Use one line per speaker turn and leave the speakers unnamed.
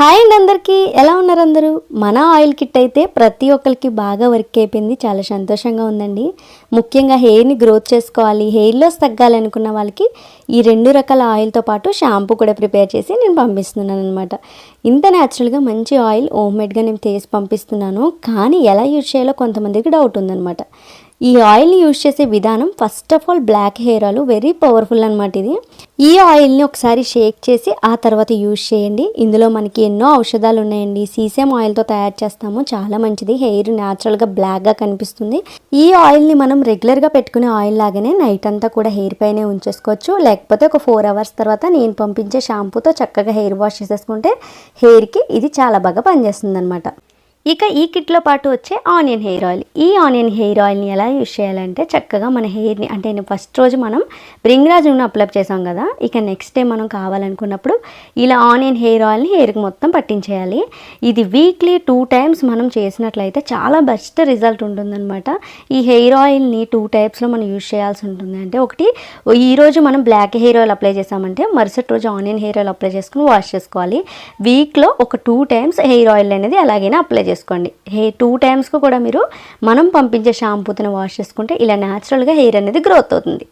Hi అండి అందరికీ. ఎలా ఉన్నారు అందరూ? మన ఆయిల్ కిట్ అయితే ప్రతి ఒక్కరికి బాగా వర్క్ అయిపోయింది. చాలా సంతోషంగా ఉందండి. ముఖ్యంగా హెయిర్ని గ్రోత్ చేసుకోవాలి హెయిర్ లాస్ తగ్గాలి అనుకున్న వాళ్ళకి ఈ రెండు రకాల ఆయిల్తో పాటు షాంపూ కూడా ప్రిపేర్ చేసి నేను పంపిస్తున్నాను అనమాట ఇంత న్యాచురల్గా మంచి ఆయిల్ హోమ్ మేడ్గా నేను చేసి పంపిస్తున్నాను. కానీ ఎలా యూజ్ చేయాలో కొంతమందికి డౌట్ ఉందన్నమాట. ఈ ఆయిల్ని యూజ్ చేసే విధానం first of all black hair oil very powerful అనమాట ఇది. ఈ ఆయిల్ని ఒకసారి షేక్ చేసి ఆ తర్వాత యూజ్ చేయండి. ఇందులో మనకి ఎన్నో ఔషధాలు ఉన్నాయండి. సీసేమ్ ఆయిల్తో తయారు చేస్తాము. చాలా మంచిది. హెయిర్ న్యాచురల్గా బ్లాక్గా కనిపిస్తుంది. ఈ ఆయిల్ని మనం రెగ్యులర్గా పెట్టుకునే ఆయిల్ లాగానే నైట్ అంతా కూడా హెయిర్ పైనే ఉంచేసుకోవచ్చు. లేకపోతే ఒక ఫోర్ అవర్స్ తర్వాత నేను పంపించే షాంపూతో చక్కగా హెయిర్ వాష్ చేసేసుకుంటే హెయిర్కి ఇది చాలా బాగా పనిచేస్తుంది అనమాట ఇక ఈ కిట్లో పాటు వచ్చే ఆనియన్ హెయిర్ ఆయిల్. ఈ ఆనియన్ హెయిర్ ఆయిల్ని ఎలా యూజ్ చేయాలంటే చక్కగా మన హెయిర్ని అంటే ఫస్ట్ రోజు మనం బ్రింగ్రాజ్ నూనె అప్లై చేసాం కదా ఇక నెక్స్ట్ డే మనం కావాలనుకున్నప్పుడు ఇలా ఆనియన్ హెయిర్ ఆయిల్ని హెయిర్కి మొత్తం పట్టించేయాలి. ఇది వీక్లీ టూ టైమ్స్ మనం చేసినట్లయితే చాలా బెస్ట్ రిజల్ట్ ఉంటుందన్నమాట. ఈ హెయిర్ ఆయిల్ని టూ టైప్స్లో మనం యూజ్ చేయాల్సి ఉంటుంది. అంటే ఒకటి ఈరోజు మనం బ్లాక్ హెయిర్ ఆయిల్ అప్లై చేసామంటే మరుసటి రోజు ఆనియన్ హెయిర్ ఆయిల్ అప్లై చేసుకుని వాష్ చేసుకోవాలి. వీక్లో ఒక టూ టైమ్స్ హెయిర్ ఆయిల్ అనేది ఎలాగైనా అప్లై చేసుకోండి. హెయిర్ టూ టైమ్స్కి కూడా మీరు మనం పంపించే షాంపూతో వాష్ చేసుకుంటే ఇలా న్యాచురల్గా హెయిర్ అనేది గ్రోత్ అవుతుంది.